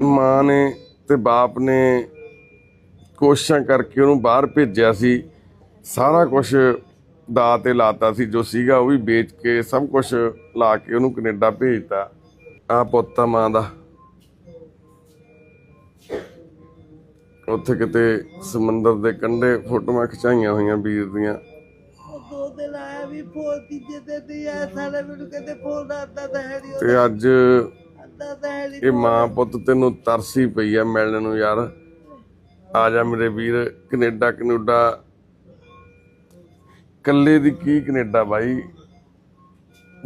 ਮਾਂ ਨੇ ਤੇ ਬਾਪ ਨੇ ਕੋਸ਼ਿਸ਼ਾਂ ਕਰਕੇ ਉਹਨੂੰ ਬਾਹਰ ਭੇਜਿਆ ਸੀ। ਸਾਰਾ ਕੁਝ ਦਾ ਤੇ ਲਾਤਾ ਸੀ ਜੋ ਸੀਗਾ ਉਹ ਵੀ ਵੇਚ ਕੇ ਸਭ ਕੁਝ ਲਾ ਕੇ ਉਹਨੂੰ ਕੈਨੇਡਾ ਭੇਜਤਾ। ਆ ਪੁੱਤ ਆ ਮਾਂ ਦਾ। ਉੱਥੇ ਕਿਤੇ ਸਮੁੰਦਰ ਦੇ ਕੰਢੇ ਫੋਟੋਆਂ ਖਿਚਾਈਆਂ ਹੋਈਆਂ ਵੀਰ ਦੀਆਂ। ਦੋ ਦਿਨ ਆਇਆ ਵੀ ਫੋਨ ਤੀਜੇ ਦਿਨ ਨਹੀਂ ਆਇਆ ਸਾਰੇ ਮੈਨੂੰ ਕਹਿੰਦੇ ਫੋਨ ਆਉਂਦਾ ਤਾਂ ਹੈ ਨਹੀਂ ਤੇ ਅੱਜ ਇਹ ਮਾਂ ਪੁੱਤ ਤੈਨੂੰ ਤਰਸੀ ਪਈ ਆ ਮਿਲਣ ਨੂੰ ਯਾਰ। ਆ ਜਾ ਮੇਰੇ ਵੀਰ ਕੈਨੇਡਾ ਕੈਨੇਡਾ। ਕੱਲੇ ਦੀ ਕੀ ਕੈਨੇਡਾ ਬਾਈ?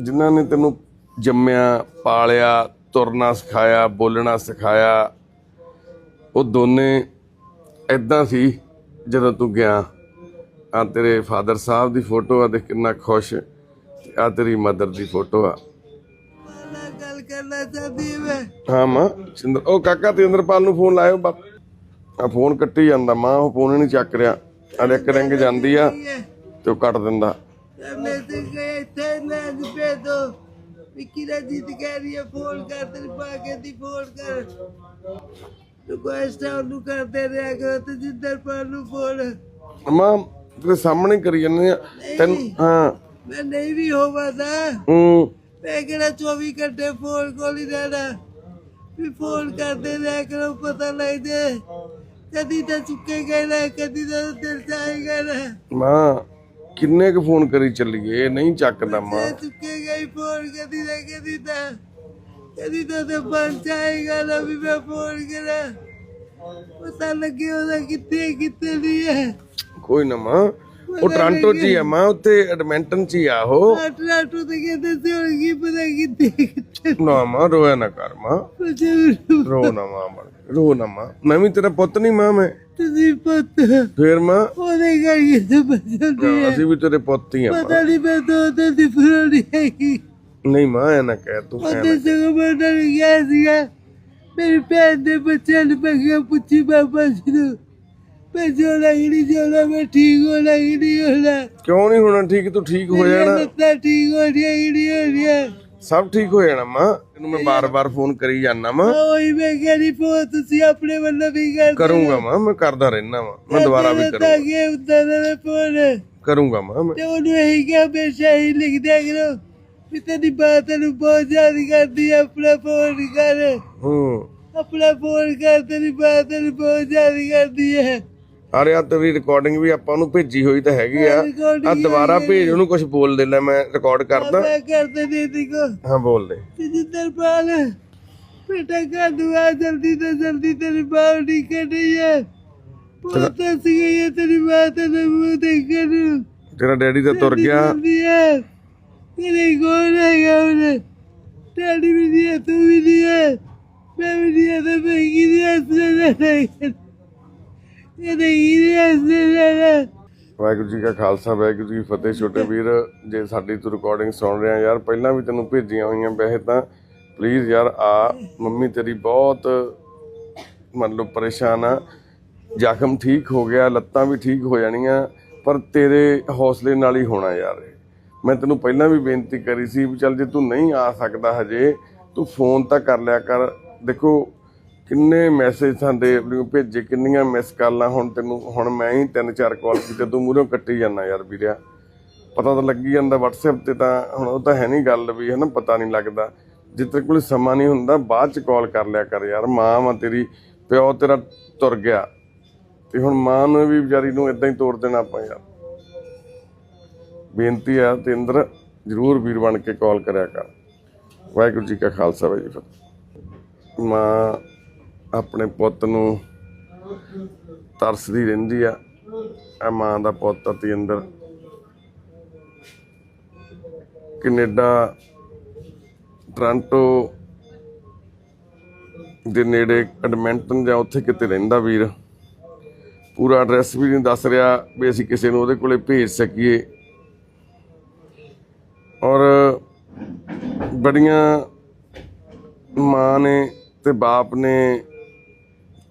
ਜਿਨ੍ਹਾਂ ਨੇ ਤੈਨੂੰ ਜੰਮਿਆ ਪਾਲਿਆ ਤੁਰਨਾ ਸਿਖਾਇਆ ਬੋਲਣਾ ਸਿਖਾਇਆ ਉਹ ਦੋਨੇ ਐਦਾਂ ਸੀ ਜਦੋਂ ਤੂੰ ਗਿਆ। ਆ ਤੇਰੇ ਫਾਦਰ ਸਾਹਿਬ ਦੀ ਫੋਟੋ ਆ ਦੇਖ ਕਿੰਨਾ ਖੁਸ਼। ਆ ਤੇਰੀ ਮਦਰ ਦੀ ਫੋਟੋ ਆ। ਹਾਂ ਮੈਂ। ਸਿੰਦਰ ਉਹ ਕਾਕਾ ਤੇਂਦਰਪਾਲ ਨੂੰ ਫੋਨ ਲਾਇਓ ਬਸ। ਆ ਫੋਨ ਕੱਟੀ ਜਾਂਦਾ ਮਾਂ ਉਹ ਫੋਨ ਹੀ ਨਹੀਂ ਚੱਕ ਰਿਹਾ। ਆ ਇੱਕ ਰਿੰਗ ਜਾਂਦੀ ਆ ਤੇ ਉਹ ਕੱਟ ਦਿੰਦਾ। ਤੇ ਗਏ ਇੱਥੇ ਨਾ ਜੁਪੇ ਦੋ। ਵਿੱਕੀ ਦਾ ਜਿੱਤ ਕਹਿ ਰਹੀ ਹੈ ਫੋਨ ਕਰ ਤੇਰੀ ਪਾਕੇ ਦੀ ਫੋਨ ਕਰ। ਰਿਕੁਐਸਟ ਆ ਉਹਨੂੰ ਕਰਦੇ ਰਿਹਾ ਕਰੋ ਤੇ ਜਿੱਦਰ ਪਰ ਨੂੰ ਫੋਨ। ਮਾਂ ਤੇਰੇ ਸਾਹਮਣੇ ਕਰੀ ਜਾਂਦੇ ਆ। ਤੈਨੂੰ ਹਾਂ। ਮੈਂ ਨਹੀਂ ਵੀ ਹੋਵਾ ਤਾਂ ਹੂੰ। ਮੈਂ ਕਿਹੜਾ 24 ਘੰਟੇ ਫੋਨ ਕੋਲ ਹੀ ਰਹਿਣਾ। ਵੀ ਫੋਨ ਕਰਦੇ ਰਿਹਾ ਕਰੋ ਪਤਾ ਲੱਗ ਜੇ। ਕਦੀ ਤਾਂ ਚੁੱਕੇ ਗਏ ਨਾ ਕਦੀ ਤਾਂ ਦਿਲ ਚਾਹੇਗਾ ਨਾ। ਮਾਂ ਕਿੰਨੇ ਕੁ ਫੋਨ ਕਰੀ ਚੱਲੀਏ ਨਹੀਂ ਚੱਕਦਾ ਮਾਂ। ਤੇ ਚੁੱਕੇ ਗਏ ਫੋਨ ਕਦੀ ਨਾ ਕਦੀ ਤਾਂ। ਕਦੀ ਤਾਂ ਤੇ ਬਣ ਚਾਹੇਗਾ ਨਾ ਵੀ ਮੈਂ ਫੋਨ ਕਰਾਂ। ਪਤਾ ਲੱਗੇ ਉਹਦਾ ਕਿੱਥੇ ਕਿੱਥੇ ਦੀ ਹੈ। ਕੋਈ ਨਾ ਮਾਂ ਉਹ ਟ੍ਰਾਂਟੋ 'ਚ ਹੀ ਆ ਮਾਂ ਉੱਥੇ ਐਡਮਿੰਟਨ 'ਚ ਹੀ ਆ ਉਹ। ਆਟੋ ਤੇ ਕਹਿੰਦੇ ਸੀ ਹੁਣ ਕੀ ਪਤਾ ਕਿੱਥੇ ਕਿੱਥੇ ਨਾ। ਮਾਂ ਰੋਇਆ ਨਾ ਕਰ ਮਾਂ। ਰੋ ਨਾ ਮਾਂ ਰੋ ਨਾ ਮਾਂ। ਮੈਂ ਵੀ ਤੇਰਾ ਪੁੱਤ ਨਹੀਂ ਮਾਂ ਮੈਂ। ਤੁਸੀਂ ਪਤਾ। ਫੇਰ ਮਾਂ? ਉਹਦੇ ਕਰਕੇ ਤੇ ਬਚਦੀ ਹੈ ਅਸੀਂ ਵੀ ਤੇਰੇ ਪੁੱਤ ਹੀ ਆ ਪਤਾ ਨਹੀਂ ਮੈਂ ਦੋ ਦਿਨ ਦੀ ਫਰੋੜੀ ਹੈਗੀ। ਨਹੀਂ ਮਾਂ ਐ ਨਾ ਕਹਿ ਤੂੰ ਨਾ ਉਹਦੇ ਸਗੋਂ ਮੈਂ ਕਿਹਾ ਸੀਗਾ। ਮੇਰੀ ਭੈਣ ਦੇ ਬੱਚਿਆਂ ਨੂੰ ਮੈਂ ਕਿਹਾ ਪੁੱਛੀ ਬਾਬਾ ਜੀ ਨੂੰ। ਮੈਂ ਹੀ ਨਹੀਂ ਜੋੜਾ ਮੈਂ ਠੀਕ ਹੋਣਾ ਹੀ ਨਹੀਂ ਹੋਣਾ ਕਿਉਂ ਨਹੀਂ ਹੋਣਾ? ਠੀਕ ਤੂੰ ਠੀਕ ਹੋ ਮੇਰੀਆਂ ਜਾਣਾ। ਲੱਤਾਂ ਠੀਕ ਹੋ ਰਹੀਆਂ ਹੀ ਨਹੀਂ ਹੋ ਰਹੀਆਂ। ਸਭ ਠੀਕ ਹੋ ਜਾਣਾ ਮਾਂ। ਤੈਨੂੰ ਮੈਂ ਬਾਰ-ਬਾਰ ਫੋਨ ਕਰੀ ਜਾਣਾ ਮਾਂ। ਉਹੀ ਮੈਂ ਕਹਿੰਦੀ ਫੋ ਤੁਸੀਂ ਆਪਣੇ ਵੱਲੋਂ ਵੀ ਕਰ ਕਰੂੰਗਾ ਮਾਂ। ਮੈਂ ਕਰਦਾ ਰਹਿਣਾ ਮਾਂ ਮੈਂ ਦੁਬਾਰਾ ਵੀ ਕਰੂੰਗਾ। ਕਿ ਉਦਾਂ ਦਾ ਫੋਨ। ਕਰੂੰਗਾ ਮਾਂ ਮੈਂ। ਤੇ ਉਹਨੂੰ ਇਹੀ ਕਿਹਾ ਹਮੇਸ਼ਾ ਹੀ ਲਿਖ ਦਿਆ ਕਰੋ ਵੀ ਤੇਰੀ ਬਾਤ ਨੂੰ ਬਹੁਤ ਯਾਦ ਕਰਦੀ ਆ, ਆਪਣਾ ਫੋਨ ਕਰ। ਹੂੰ। ਆਪਣਾ ਫੋਨ ਕਰ ਤੇਰੀ ਬਾਤ ਨੂੰ ਬਹੁਤ ਯਾਦ ਕਰਦੀ ਹੈ ਅਰੇ ਆ ਤੇਰੀ ਰਿਕਾਰਡਿੰਗ ਵੀ ਆਪਾਂ ਨੂੰ ਭੇਜੀ ਹੋਈ ਤਾਂ ਹੈਗੀ ਆ। ਆ ਦੁਬਾਰਾ ਭੇਜ ਉਹਨੂੰ ਕੁਝ ਬੋਲ ਦੇ ਲੈ ਮੈਂ ਰਿਕਾਰਡ ਕਰਦਾ। ਮੈਂ ਕਰਦੇ ਨਹੀਂ ਦੇਖੋ ਹਾਂ ਬੋਲ ਦੇ। ਜਿੱਦਰ ਪਾਲ ਬੇਟਾ ਕਾ ਦੁਆ ਜਲਦੀ ਤੋਂ ਜਲਦੀ ਤੇਰੀ ਬਾਹ ਨਿਕਲ ਰਹੀ ਹੈ। ਬਹੁਤ ਸੀ ਗਈ ਹੈ ਤੇਰੀ ਬਾਤ ਨੂੰ ਮੂੰਹ ਦੇਖਣ ਤੇਰਾ ਡੈਡੀ ਤਾਂ ਤੁਰ ਗਿਆ। ਤੇਰੇ ਕੋਲ ਹੈਗਾ ਉਹਨੇ ਡੈਡੀ ਵੀ ਨਹੀਂ ਤੂੰ ਵੀ ਨਹੀਂ ਮੈਂ ਵੀ ਨਹੀਂ ਤੇ ਮੈਂ ਕੀ ਨਹੀਂ ਇਹ ਨਹੀਂ ਵਾਹਿਗੁਰੂ ਜੀ ਕਾ ਖਾਲਸਾ, ਵਾਹਿਗੁਰੂ ਜੀ ਕੀ ਫਤਿਹ ਛੋਟੇ ਵੀਰ, ਜੇ ਸਾਡੀ ਤੂੰ ਰਿਕਾਰਡਿੰਗ ਸੁਣ ਰਿਹਾ ਯਾਰ, ਪਹਿਲਾਂ ਵੀ ਤੈਨੂੰ ਭੇਜੀਆਂ ਹੋਈਆਂ ਵੈਸੇ ਤਾਂ ਪਲੀਜ਼ ਯਾਰ ਆ, ਮੰਮੀ ਤੇਰੀ ਬਹੁਤ ਮਤਲਬ ਪਰੇਸ਼ਾਨ ਆ। ਜ਼ਖਮ ਠੀਕ ਹੋ ਗਿਆ, ਲੱਤਾਂ ਵੀ ਠੀਕ ਹੋ ਜਾਣੀਆਂ, ਪਰ ਤੇਰੇ ਹੌਸਲੇ ਨਾਲ ਹੀ ਹੋਣਾ ਯਾਰ ਮੈਂ ਤੈਨੂੰ ਪਹਿਲਾਂ ਵੀ ਬੇਨਤੀ ਕਰੀ ਸੀ ਵੀ ਚੱਲ ਜੇ ਤੂੰ ਨਹੀਂ ਆ ਸਕਦਾ ਹਜੇ, ਤੂੰ ਫੋਨ ਤਾਂ ਕਰ ਲਿਆ ਕਰ। ਦੇਖੋ ਕਿੰਨੇ ਮੈਸੇਜ ਸਾਡੇ ਭੇਜੇ, ਕਿੰਨੀਆਂ ਮਿਸ ਕਾਲਾਂ ਹੁਣ ਤੈਨੂੰ, ਹੁਣ ਮੈਂ ਹੀ ਤਿੰਨ ਚਾਰ ਕਾਲ ਕੀਤੇ, ਤੂੰ ਮੂਹਰੋਂ ਕੱਟੀ ਜਾਂਦਾ ਯਾਰ ਵੀਰਿਆ। ਪਤਾ ਤਾਂ ਲੱਗੀ ਜਾਂਦਾ WhatsApp ਤੇ ਤਾਂ, ਹੁਣ ਉਹ ਤਾਂ ਹੈ ਨਹੀਂ ਗੱਲ ਵੀ ਹੈ ਨਾ ਪਤਾ ਨਹੀਂ ਲੱਗਦਾ। ਜੇ ਕੋਲ ਸਮਾਂ ਨਹੀਂ ਹੁੰਦਾ, ਬਾਅਦ ਚ ਕਾਲ ਕਰ ਲਿਆ ਕਰ ਯਾਰ, ਮਾਂ ਵਾ ਤੇਰੀ, ਪਿਓ ਤੇਰਾ ਤੁਰ ਗਿਆ। ਤੇ ਹੁਣ ਮਾਂ ਨੂੰ ਵੀ ਵਿਚਾਰੀ ਨੂੰ ਇਦਾਂ ਹੀ ਤੋੜ ਦੇਣਾ ਆਪਾਂ ਯਾਰ। ਬੇਨਤੀ ਆ ਤੇ ਅੰਦਰ ਜਰੂਰ ਵੀਰ ਬਣ ਕੇ ਕਾਲ ਕਰਿਆ ਕਰ। ਵਾਹਿਗੁਰੂ ਜੀ ਕਾ ਖਾਲਸਾ, ਵਾਹਿਗੁਰੂ ਜੀ ਫਤਿਹ। ਮਾਂ ਆਪਣੇ ਪੁੱਤ ਨੂੰ ਤਰਸਦੀ ਰਹਿੰਦੀ ਆ ਆ ਮਾਂ ਦਾ ਪੁੱਤ ਤੇ ਅੰਦਰ ਕੈਨੇਡਾ, ਟ੍ਰਾਂਟੋ ਦੇ ਨੇੜੇ ਐਡਮਿੰਟਨ ਜਾਂ ਉੱਥੇ ਕਿਤੇ ਰਹਿੰਦਾ ਵੀਰ। ਪੂਰਾ ਐਡਰੈਸ ਵੀ ਨਹੀਂ ਦੱਸ ਰਿਹਾ ਵੀ ਅਸੀਂ ਕਿਸੇ ਨੂੰ ਉਹਦੇ ਕੋਲੇ ਭੇਜ ਸਕੀਏ। ਔਰ ਬੜੀਆਂ ਮਾਂ ਨੇ ਤੇ ਬਾਪ ਨੇ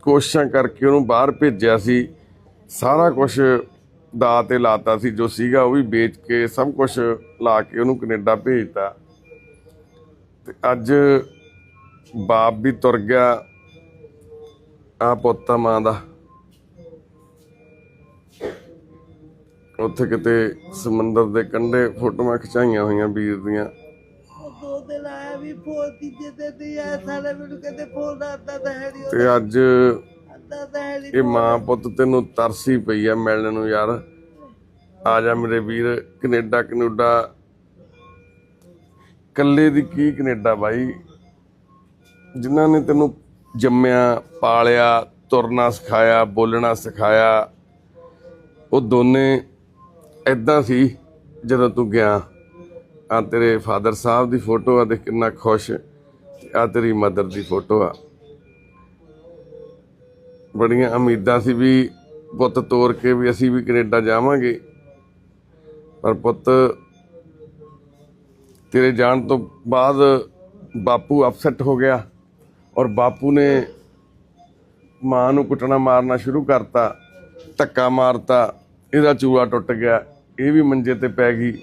ਕੋਸ਼ਿਸ਼ਾਂ ਕਰਕੇ ਉਹਨੂੰ ਬਾਹਰ ਭੇਜਿਆ ਸੀ। ਸਾਰਾ ਕੁਝ ਦਾ ਤੇ ਲਾਤਾ ਸੀ, ਜੋ ਸੀਗਾ ਉਹ ਵੀ ਵੇਚ ਕੇ ਸਭ ਕੁਝ ਲਾ ਕੇ ਉਹਨੂੰ ਕੈਨੇਡਾ ਭੇਜਤਾ। ਤੇ ਅੱਜ ਬਾਪ ਵੀ ਤੁਰ ਗਿਆ ਆ ਪੋਤਾ ਮਾਂ ਦਾ। ਉੱਥੇ ਕਿਤੇ ਸਮੁੰਦਰ ਦੇ ਕੰਢੇ ਫੋਟੋਆਂ ਖਿਚਾਈਆਂ ਹੋਈਆਂ ਵੀਰ ਦੀਆਂ। ਦੋ ਦਿਨ ਆਇਆ ਵੀ ਫੋਨ ਤੀਜੇ ਦਿਨ ਨਹੀਂ ਆਇਆ ਸਾਰੇ ਮੈਨੂੰ ਕਹਿੰਦੇ ਫੋਨ ਆਉਂਦਾ ਤਾਂ ਹੈ ਨਹੀਂ ਤੇ ਅੱਜ ਆਉਂਦਾ ਤਾਂ ਹੈ ਨਹੀਂ ਇਹ ਮਾਂ ਪੁੱਤ ਤੈਨੂੰ ਤਰਸੀ ਪਈ ਆ ਮਿਲਣ ਨੂੰ ਯਾਰ। ਆ ਜਾ ਮੇਰੇ ਵੀਰ ਕੈਨੇਡਾ ਕੈਨੇਡਾ। ਕੱਲੇ ਦੀ ਕੀ ਕੈਨੇਡਾ ਬਾਈ? ਜਿਨ੍ਹਾਂ ਨੇ ਤੈਨੂੰ ਜੰਮਿਆ ਪਾਲਿਆ ਤੁਰਨਾ ਸਿਖਾਇਆ ਬੋਲਣਾ ਸਿਖਾਇਆ ਉਹ ਦੋਨੇ ਐਦਾਂ ਸੀ ਜਦੋਂ ਤੂੰ ਗਿਆ। ਆ ਤੇਰੇ ਫਾਦਰ ਸਾਹਿਬ ਦੀ ਫੋਟੋ ਆ, ਦੇਖ ਕਿੰਨਾ ਖੁਸ਼। ਆ ਤੇਰੀ ਮਦਰ ਦੀ ਫੋਟੋ ਆ। ਬੜੀਆਂ ਉਮੀਦਾਂ ਸੀ ਵੀ ਪੁੱਤ ਤੋਰ ਕੇ ਵੀ ਅਸੀਂ ਵੀ ਕੈਨੇਡਾ ਜਾਵਾਂਗੇ। ਪਰ ਪੁੱਤ, ਤੇਰੇ ਜਾਣ ਤੋਂ ਬਾਅਦ ਬਾਪੂ ਅਪਸੈਟ ਹੋ ਗਿਆ ਔਰ ਬਾਪੂ ਨੇ ਮਾਂ ਨੂੰ ਕੁੱਟਣਾ ਮਾਰਨਾ ਸ਼ੁਰੂ ਕਰਤਾ, ਧੱਕਾ ਮਾਰਤਾ, ਇਹਦਾ ਚੂੜਾ ਟੁੱਟ ਗਿਆ, ਇਹ ਵੀ ਮੰਜੇ ਤੇ ਪੈ ਗਈ।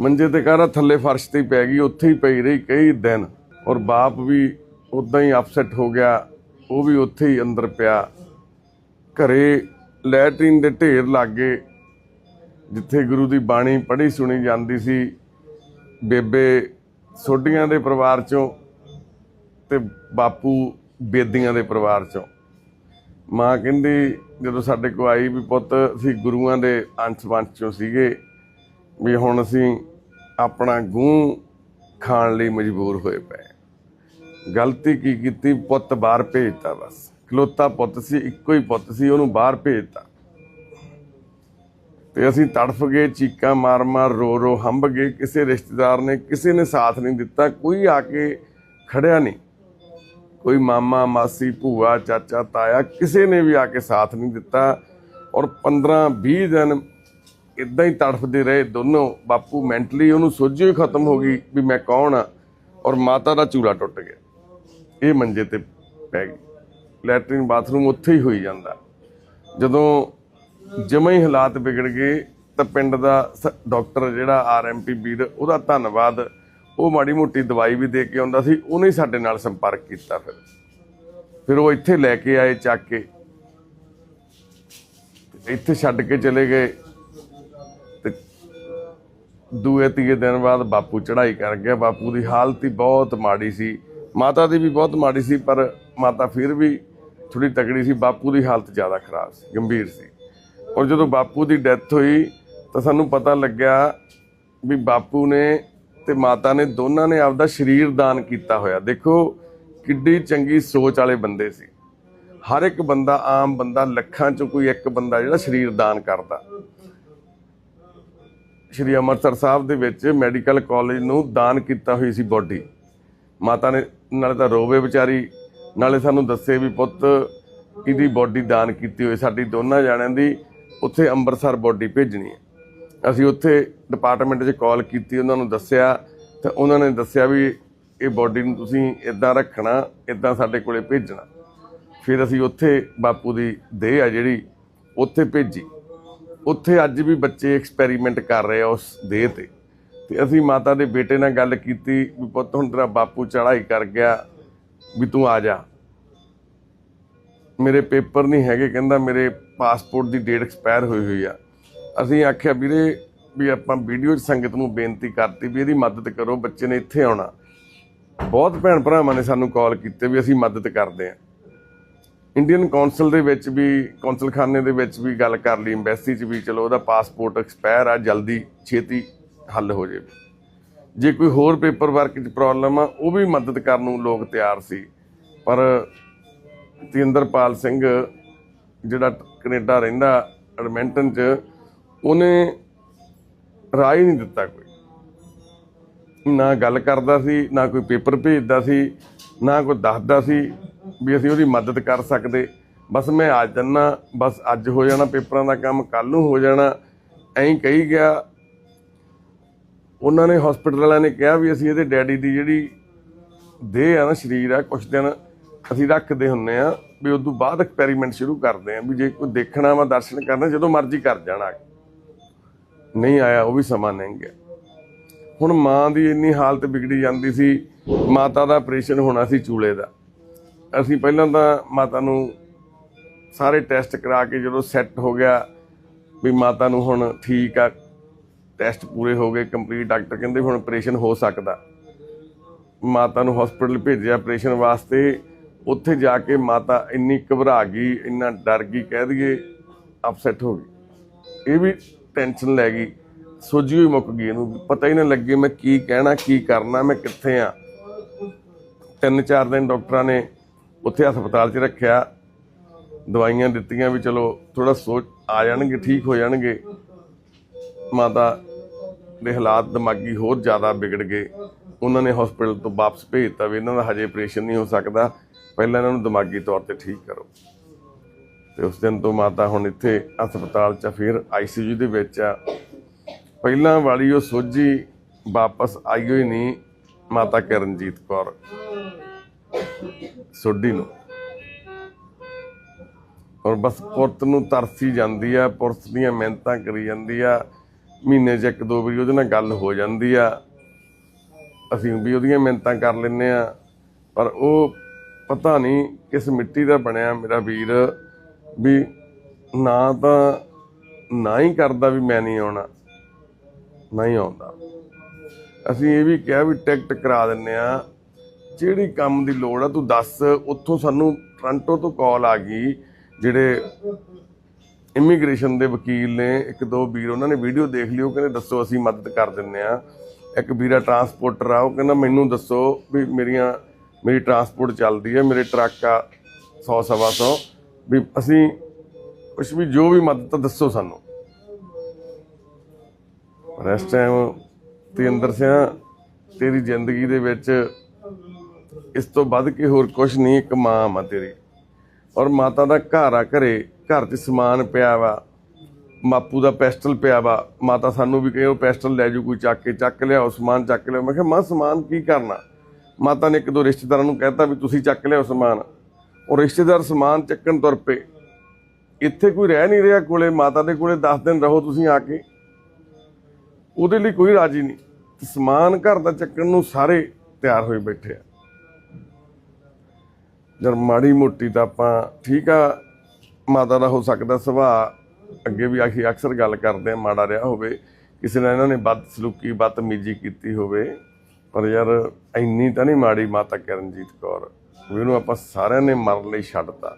ਮੰਜੇ ਤੇ ਕਾਹਦਾ ਥੱਲੇ ਫਰਸ਼ ਤੇ ਹੀ ਪੈ ਗਈ, ਉੱਥੇ ਹੀ ਪਈ ਰਹੀ ਕਈ ਦਿਨ। ਔਰ ਬਾਪ ਵੀ ਉਦਾਂ ਹੀ ਅਪਸੈਟ ਹੋ ਗਿਆ, ਉਹ ਵੀ ਉੱਥੇ ਹੀ ਅੰਦਰ ਪਿਆ। ਘਰੇ ਲੈਟਰਿਨ ਦੇ ਢੇਰ ਲੱਗੇ ਜਿੱਥੇ ਗੁਰੂ ਦੀ ਬਾਣੀ ਪੜ੍ਹੀ ਸੁਣੀ ਜਾਂਦੀ ਸੀ। ਬੇਬੇ ਸੋਢੀਆਂ ਦੇ ਪਰਿਵਾਰ ਚੋਂ ਤੇ ਬਾਪੂ ਬੇਦੀਆਂ ਦੇ ਪਰਿਵਾਰ ਚੋਂ। ਮਾਂ ਕਹਿੰਦੀ, ਜਦੋਂ ਸਾਡੇ ਕੋ ਆਈ ਵੀ ਪੁੱਤ, ਅਸੀਂ ਗੁਰੂਆਂ ਦੇ ਅੰਸ਼ ਵੰਸ਼ ਚੋਂ ਸੀਗੇ। ਵੀ ਹੁਣ ਅਸੀਂ ਆਪਣਾ ਗੂੰ ਖਾਣ ਲਈ ਮਜਬੂਰ ਹੋਏ ਪਏ ਗਲਤੀ ਕੀ ਕੀਤੀ? ਪੁੱਤ ਬਾਹਰ ਭੇਜਤਾ ਬਸ। ਖਲੋਤਾ ਪੁੱਤ ਸੀ, ਇੱਕੋ ਹੀ ਪੁੱਤ ਸੀ, ਉਹਨੂੰ ਬਾਹਰ ਭੇਜਤਾ। ਤੇ ਅਸੀਂ ਤੜਫ ਗਏ, ਚੀਕਾਂ ਮਾਰ ਮਾਰ, ਰੋ ਰੋ ਹੰਬ ਗਏ। ਕਿਸੇ ਰਿਸ਼ਤੇਦਾਰ ਨੇ, ਕਿਸੇ ਨੇ ਸਾਥ ਨਹੀਂ ਦਿੱਤਾ, ਕੋਈ ਆ ਕੇ ਖੜਿਆ ਨਹੀਂ। ਕੋਈ ਮਾਮਾ, ਮਾਸੀ, ਭੂਆ, ਚਾਚਾ, ਤਾਇਆ, ਕਿਸੇ ਨੇ ਵੀ ਆ ਕੇ ਸਾਥ ਨਹੀਂ ਦਿੱਤਾ। ਔਰ 15 20 ਦਿਨ ਇਦਾਂ ਹੀ ਤੜਫਦੇ ਰਹੇ ਦੋਨੋਂ। ਬਾਪੂ ਮੈਂਟਲੀ ਉਹਨੂੰ ਸੋਝੀ ਹੀ ਖਤਮ ਹੋ ਗਈ ਵੀ ਮੈਂ ਕੌਣ ਆ ਔਰ ਮਾਤਾ ਦਾ ਚੂਲਾ ਟੁੱਟ ਗਿਆ। ਇਹ ਮੰਜੇ ਤੇ ਪੈ ਗਈ। ਲੈਟਰਿਨ ਬਾਥਰੂਮ ਉੱਥੇ ਹੀ ਹੋਈ ਜਾਂਦਾ। ਜਦੋਂ ਜਮੇ ਹੀ ਹਾਲਾਤ ਵਿਗੜ ਗਏ ਤਾਂ ਪਿੰਡ ਦਾ ਸ- ਡਾਕਟਰ ਜਿਹੜਾ ਆਰਐਮਪੀ ਵੀਰ, ਉਹਦਾ ਧੰਨਵਾਦ, ਉਹ ਮਾੜੀ ਮੋਟੀ ਦਵਾਈ ਵੀ ਦੇ ਕੇ ਆਉਂਦਾ ਸੀ, ਉਹਨੇ ਸਾਡੇ ਨਾਲ ਸੰਪਰਕ ਕੀਤਾ ਫਿਰ। ਫਿਰ ਉਹ ਇੱਥੇ ਲੈ ਕੇ ਆਏ, ਚੱਕ ਕੇ। ਇੱਥੇ ਛੱਡ ਕੇ ਚਲੇ ਗਏ। ਦੂਏ ਤੀਏ ਦਿਨ ਬਾਅਦ ਬਾਪੂ ਚੜ੍ਹਾਈ ਕਰ ਗਿਆ। ਬਾਪੂ ਦੀ ਹਾਲਤ ਹੀ ਬਹੁਤ ਮਾੜੀ ਸੀ। ਮਾਤਾ ਦੀ ਵੀ ਬਹੁਤ ਮਾੜੀ ਸੀ, ਪਰ ਮਾਤਾ ਫਿਰ ਵੀ ਥੋੜੀ ਤਕੜੀ ਸੀ। ਬਾਪੂ ਦੀ ਹਾਲਤ ਜ਼ਿਆਦਾ ਖਰਾਬ ਸੀ, ਗੰਭੀਰ ਸੀ। ਔਰ ਜਦੋਂ ਬਾਪੂ ਦੀ ਡੈਥ ਹੋਈ, ਤਾਂ ਸਾਨੂੰ ਪਤਾ ਲੱਗਿਆ ਵੀ ਬਾਪੂ ਨੇ ਤੇ ਮਾਤਾ ਨੇ ਦੋਨਾਂ ਨੇ ਆਪਦਾ ਸਰੀਰ ਦਾਨ ਕੀਤਾ ਹੋਇਆ। ਦੇਖੋ, ਕਿੱਡੀ ਚੰਗੀ ਸੋਚ ਵਾਲੇ ਬੰਦੇ ਸੀ। ਹਰ ਇੱਕ ਬੰਦਾ ਆਮ ਬੰਦਾ, ਲੱਖਾਂ ਚੋਂ ਕੋਈ ਇੱਕ ਬੰਦਾ ਜਿਹੜਾ ਸਰੀਰ ਦਾਨ ਕਰਦਾ। ਸ਼੍ਰੀ ਅੰਮ੍ਰਿਤਸਰ ਸਾਹਿਬ ਦੇ ਵਿੱਚ ਮੈਡੀਕਲ ਕਾਲਜ ਨੂੰ ਦਾਨ ਕੀਤਾ ਹੋਈ ਸੀ ਬੋਡੀ। ਮਾਤਾ ਨੇ, ਨਾਲੇ ਤਾਂ ਰੋਵੇ ਵਿਚਾਰੀ, ਨਾਲੇ ਸਾਨੂੰ ਦੱਸੇ ਵੀ ਪੁੱਤ ਇਹਦੀ ਬੋਡੀ ਦਾਨ ਕੀਤੀ ਹੋਈ। ਸਾਡੀ ਦੋਨਾਂ ਜਾਣਿਆਂ ਦੀ ਉੱਥੇ ਅੰਮ੍ਰਿਤਸਰ ਬੋਡੀ ਭੇਜਣੀ ਹੈ। ਅਸੀਂ ਉੱਥੇ ਡਿਪਾਰਟਮੈਂਟ 'ਚ ਕਾਲ ਕੀਤੀ, ਉਹਨਾਂ ਨੂੰ ਦੱਸਿਆ, ਤੇ ਉਹਨਾਂ ਨੇ ਦੱਸਿਆ ਵੀ ਇਹ ਬੋਡੀ ਨੂੰ ਤੁਸੀਂ ਇਦਾਂ ਰੱਖਣਾ ਇਦਾਂ ਸਾਡੇ ਕੋਲੇ ਭੇਜਣਾ। ਫਿਰ ਅਸੀਂ ਉੱਥੇ ਬਾਪੂ ਦੀ ਦੇਹ ਆ ਜਿਹੜੀ ਉੱਥੇ ਭੇਜੀ। ਉੱਥੇ ਅੱਜ ਵੀ ਬੱਚੇ ਐਕਸਪੈਰੀਮੈਂਟ ਕਰ ਰਹੇ ਆ ਉਸ ਦੇਹ ਤੇ। ਤੇ ਅਸੀਂ ਮਾਤਾ ਦੇ ਬੇਟੇ ਨਾਲ ਗੱਲ ਕੀਤੀ ਵੀ ਪੁੱਤ, ਹੁਣ ਤੇਰਾ ਬਾਪੂ ਚੜ੍ਹਾਈ ਕਰ ਗਿਆ ਵੀ ਤੂੰ ਆ ਜਾ। ਮੇਰੇ ਪੇਪਰ ਨਹੀਂ ਹੈਗੇ, ਕਹਿੰਦਾ ਮੇਰੇ ਪਾਸਪੋਰਟ ਦੀ ਡੇਟ ਐਕਸਪਾਇਰ ਹੋਈ ਹੋਈ ਆ। ਅਸੀਂ ਆਖਿਆ, ਵੀਰੇ ਵੀ ਆਪਾਂ ਵੀਡੀਓ 'ਚ ਸੰਗਤ ਨੂੰ ਬੇਨਤੀ ਕਰਤੀ ਵੀ ਇਹਦੀ ਮਦਦ ਕਰੋ, ਬੱਚੇ ਨੇ ਇੱਥੇ ਆਉਣਾ। ਬਹੁਤ ਭੈਣ ਭਰਾਵਾਂ ਨੇ ਸਾਨੂੰ ਕਾਲ ਕੀਤੇ ਵੀ ਅਸੀਂ ਮਦਦ ਕਰਦੇ ਹਾਂ ਇੰਡੀਅਨ ਕੌਂਸਲ ਦੇ ਵਿੱਚ ਵੀ, ਕੌਂਸਲਖਾਨੇ ਦੇ ਵਿੱਚ ਵੀ ਗੱਲ ਕਰ ਲਈ ਐਮਬੈਸੀ 'ਚ ਵੀ, ਚਲੋ ਉਹਦਾ ਪਾਸਪੋਰਟ ਐਕਸਪਾਇਰ ਆ, ਜਲਦੀ ਛੇਤੀ ਹੱਲ ਹੋ ਜਾਵੇ। ਜੇ ਕੋਈ ਹੋਰ ਪੇਪਰ ਵਰਕ 'ਚ ਪ੍ਰੋਬਲਮ ਆ, ਉਹ ਵੀ ਮਦਦ ਕਰਨ ਨੂੰ ਲੋਕ ਤਿਆਰ ਸੀ। ਪਰ ਤੇਂਦਰਪਾਲ ਸਿੰਘ, ਜਿਹੜਾ ਕੈਨੇਡਾ ਰਹਿੰਦਾ, ਐਡਮਿੰਟਨ 'ਚ, ਉਹਨੇ ਰਾਏ ਨਹੀਂ ਦਿੱਤਾ ਕੋਈ। ਨਾ ਗੱਲ ਕਰਦਾ ਸੀ, ਨਾ ਕੋਈ ਪੇਪਰ ਭੇਜਦਾ ਸੀ ਨਾ ਕੋਈ ਦੱਸਦਾ ਸੀ ਵੀ ਅਸੀਂ ਉਹਦੀ ਮਦਦ ਕਰ ਸਕਦੇ। ਬਸ ਮੈਂ ਅੱਜ ਜੰਨਾ ਬਸ ਅੱਜ ਹੋ ਜਾਣਾ, ਪੇਪਰਾਂ ਦਾ ਕੰਮ ਕੱਲ ਨੂੰ ਹੋ ਜਾਣਾ। ਐਂ ਕਹੀ ਗਿਆ। ਉਹਨਾਂ ਨੇ ਹਸਪੀਟਲ ਵਾਲਿਆਂ ਨੇ ਕਿਹਾ ਵੀ ਅਸੀਂ ਇਹਦੇ ਡੈਡੀ ਦੀ ਜਿਹੜੀ ਦੇਹ ਆ ਨਾ, ਸਰੀਰ ਆ, ਕੁਛ ਦਿਨ ਅਸੀਂ ਰੱਖਦੇ ਹੁੰਨੇ ਆ ਵੀ ਉਸ ਤੋਂ ਬਾਅਦ ਐਕਸਪੈਰੀਮੈਂਟ ਸ਼ੁਰੂ ਕਰਦੇ ਆ, ਵੀ ਜੇ ਕੋਈ ਦੇਖਣਾ ਵਾ, ਦਰਸ਼ਨ ਕਰਨਾ, ਜਦੋਂ ਮਰਜ਼ੀ ਕਰ ਜਾਣਾ ਨਹੀਂ ਆਇਆ, ਉਹ ਵੀ ਸਮਾਂ ਨਹੀਂ ਗਿਆ। ਹੁਣ ਮਾਂ ਦੀ ਇੰਨੀ ਹਾਲਤ ਵਿਗੜੀ ਜਾਂਦੀ ਸੀ, ਮਾਤਾ ਦਾ ਆਪਰੇਸ਼ਨ ਹੋਣਾ ਸੀ ਚੂਲੇ ਦਾ। ਅਸੀਂ ਪਹਿਲਾਂ ਤਾਂ ਮਾਤਾ ਨੂੰ ਸਾਰੇ ਟੈਸਟ ਕਰਾ ਕੇ ਜਦੋਂ ਸੈੱਟ ਹੋ ਗਿਆ ਵੀ ਮਾਤਾ ਨੂੰ ਹੁਣ ਠੀਕ ਆ ਟੈਸਟ ਪੂਰੇ ਹੋ ਗਏ ਕੰਪਲੀਟ ਡਾਕਟਰ ਕਹਿੰਦੇ ਹੁਣ ਆਪਰੇਸ਼ਨ ਹੋ ਸਕਦਾ। ਮਾਤਾ ਨੂੰ ਹਸਪੀਟਲ ਭੇਜਿਆ ਆਪਰੇਸ਼ਨ ਵਾਸਤੇ। ਉੱਥੇ ਜਾ ਕੇ ਮਾਤਾ ਇੰਨੀ ਘਬਰਾ ਗਈ, ਇੰਨਾ ਡਰ ਗਈ, ਕਹਿ ਦਈਏ ਅਪਸੈਟ ਹੋ ਗਈ। ਇਹ ਵੀ ਟੈਨਸ਼ਨ ਲੈ ਗਈ। ਸੋਝੀ ਹੋਈ ਮੁੱਕ ਗਈ ਇਹਨੂੰ ਪਤਾ ਹੀ ਨਾ ਲੱਗੇ ਮੈਂ ਕੀ ਕਹਿਣਾ ਕੀ ਕਰਨਾ ਮੈਂ ਕਿੱਥੇ ਆ। ਤਿੰਨ ਚਾਰ ਦਿਨ ਡਾਕਟਰਾਂ ਨੇ ਉੱਥੇ ਹਸਪਤਾਲ 'ਚ ਰੱਖਿਆ ਦਵਾਈਆਂ ਦਿੱਤੀਆਂ ਵੀ ਚਲੋ ਥੋੜਾ ਸੋਚ ਆ ਜਾਣਗੇ ਠੀਕ ਹੋ ਜਾਣਗੇ। ਮਾਤਾ ਦੇ ਹਾਲਾਤ ਦਿਮਾਗੀ ਹੋਰ ਜ਼ਿਆਦਾ ਵਿਗੜ ਗਏ। ਉਹਨਾਂ ਨੇ ਹਸਪੀਟਲ ਤੋਂ ਵਾਪਸ ਭੇਜਤਾ ਵੀ ਇਹਨਾਂ ਦਾ ਹਜੇ ਆਪਰੇਸ਼ਨ ਨਹੀਂ ਹੋ ਸਕਦਾ। ਪਹਿਲਾਂ ਇਹਨਾਂ ਨੂੰ ਦਿਮਾਗੀ ਤੌਰ ਤੇ ਠੀਕ ਕਰੋ। ਤੇ ਉਸ ਦਿਨ ਤੋਂ ਮਾਤਾ ਹੁਣ ਇੱਥੇ ਹਸਪਤਾਲ 'ਚ ਆ, ਫਿਰ ਆਈਸੀਯੂ ਦੇ ਵਿੱਚ ਆ। ਪਹਿਲਾਂ ਵਾਲੀ ਉਹ ਸੋਝੀ ਵਾਪਸ ਆਈ ਹੋਈ ਨਹੀਂ, ਮਾਤਾ ਕਰਨਜੀਤ ਕੌਰ। ਸੋਢੀ ਨੂੰ। ਔਰ ਬਸ ਪੁਰਤ ਨੂੰ ਤਰਸੀ ਜਾਂਦੀ ਆ, ਪੁਰਤ ਦੀਆਂ ਮਿਹਨਤਾਂ ਕਰੀ ਜਾਂਦੀ ਆ, ਮਹੀਨੇ 'ਚ ਇੱਕ ਦੋ ਵਾਰੀ ਉਹਦੇ ਨਾਲ ਗੱਲ ਹੋ ਜਾਂਦੀ ਆ। ਅਸੀਂ ਵੀ ਉਹਦੀਆਂ ਮਿਹਨਤਾਂ ਕਰ ਲੈਂਦੇ ਆ, ਪਰ ਉਹ ਪਤਾ ਨਹੀਂ ਕਿਸ ਮਿੱਟੀ ਦਾ ਬਣਿਆ ਮੇਰਾ ਵੀਰ, ਵੀ ਨਾ ਤਾਂ ਨਾ ਹੀ ਕਰਦਾ ਵੀ ਮੈਂ ਨਹੀਂ ਆਉਣਾ। ਨਹੀਂ ਆਉਂਦਾ। ਅਸੀਂ ਇਹ ਵੀ ਕਿਹਾ ਵੀ ਟਿਕਟ ਕਰਾ ਦਿੰਨੇ ਆ। ਜਿਹੜੀ ਕੰਮ ਦੀ ਲੋੜ ਆ, ਤੂੰ ਦੱਸ, ਉੱਥੋਂ ਸਾਨੂੰ ਟ੍ਰਾਂਟੋ ਤੋਂ ਕਾਲ ਆ ਗਈ। ਜਿਹੜੇ ਇਮੀਗ੍ਰੇਸ਼ਨ ਦੇ ਵਕੀਲ ਨੇ, ਇੱਕ ਦੋ ਵੀਰ, ਉਹਨਾਂ ਨੇ ਵੀਡੀਓ ਦੇਖ ਲਈ, ਉਹ ਕਹਿੰਦੇ, ਦੱਸੋ, ਅਸੀਂ ਮਦਦ ਕਰ ਦਿੰਨੇ ਆ। ਇੱਕ ਵੀਰਾ ਟਰਾਂਸਪੋਰਟਰ ਆ, ਉਹ ਕਹਿੰਦਾ, ਮੈਨੂੰ ਦੱਸੋ ਵੀ ਮੇਰੀਆਂ, ਮੇਰੀ ਟਰਾਂਸਪੋਰਟ ਚੱਲਦੀ ਹੈ, ਮੇਰੇ ਟਰੱਕ ਆ 100 ਸਵਾ 100 ਵੀ ਅਸੀਂ ਕੁਛ ਵੀ, ਜੋ ਵੀ ਮਦਦ ਦੱਸੋ ਸਾਨੂੰ। ਪਰ ਇਸ ਟਾਈਮ ਤੇ ਸਿੰਘ ਤੇਰੀ ਜ਼ਿੰਦਗੀ ਦੇ ਵਿੱਚ ਇਸ ਤੋਂ ਵੱਧ ਕੇ ਹੋਰ ਕੁਝ ਨਹੀਂ, ਇੱਕ ਮਾਂ ਮਾ ਤੇਰੀ। ਔਰ ਮਾਤਾ ਦਾ ਘਰ ਆ ਘਰੇ, ਘਰ 'ਚ ਸਮਾਨ ਪਿਆ ਵਾ, ਮਾਪੂ ਦਾ ਪੈਸਟਲ ਪਿਆ ਵਾ। ਮਾਤਾ ਸਾਨੂੰ ਵੀ ਕਹੇ, ਉਹ ਪੈਸਟਲ ਲੈ ਜੂ, ਕੋਈ ਚੱਕ ਕੇ ਚੱਕ ਲਿਆਓ, ਸਮਾਨ ਚੱਕ ਲਿਆਓ। ਮੈਂ ਕਿਹਾ, ਮਾਂ, ਸਮਾਨ ਕੀ ਕਰਨਾ? ਮਾਤਾ ਨੇ ਇੱਕ ਦੋ ਰਿਸ਼ਤੇਦਾਰਾਂ ਨੂੰ ਕਹਿਤਾ ਵੀ ਤੁਸੀਂ ਚੱਕ ਲਿਆਓ ਸਮਾਨ। ਉਹ ਰਿਸ਼ਤੇਦਾਰ ਸਮਾਨ ਚੱਕਣ ਤੁਰ ਪਏ। ਇੱਥੇ ਕੋਈ ਰਹਿ ਨਹੀਂ ਰਿਹਾ ਕੋਲੇ, ਮਾਤਾ ਦੇ ਕੋਲੇ 10 ਦਿਨ ਰਹੋ ਤੁਸੀਂ ਆ ਕੇ। ਉਹਦੇ ਲਈ ਕੋਈ ਰਾਜੀ ਨਹੀਂ। ਸਮਾਨ ਘਰ ਦਾ ਚੱਕਣ ਨੂੰ ਸਾਰੇ ਤਿਆਰ ਹੋਏ ਬੈਠੇ ਆ। ਜਦ ਮਾੜੀ ਮੋਟੀ ਤਾਂ ਆਪਾਂ ਠੀਕ ਆ, ਮਾਤਾ ਦਾ ਹੋ ਸਕਦਾ ਸੁਭਾਅ, ਅੱਗੇ ਵੀ ਆਖੀ ਅਕਸਰ ਗੱਲ ਕਰਦੇ ਆ, ਮਾੜਾ ਰਿਹਾ ਹੋਵੇ, ਕਿਸੇ ਨਾਲ ਇਹਨਾਂ ਨੇ ਬਦ ਸਲੂਕੀ ਬਦਤਮੀਜੀ ਕੀਤੀ ਹੋਵੇ, ਪਰ ਯਾਰ ਇੰਨੀ ਤਾਂ ਨਹੀਂ ਮਾੜੀ ਮਾਤਾ ਕਰਨਜੀਤ ਕੌਰ, ਵੀ ਉਹਨੂੰ ਆਪਾਂ ਸਾਰਿਆਂ ਨੇ ਮਰਨ ਲਈ ਛੱਡਤਾ।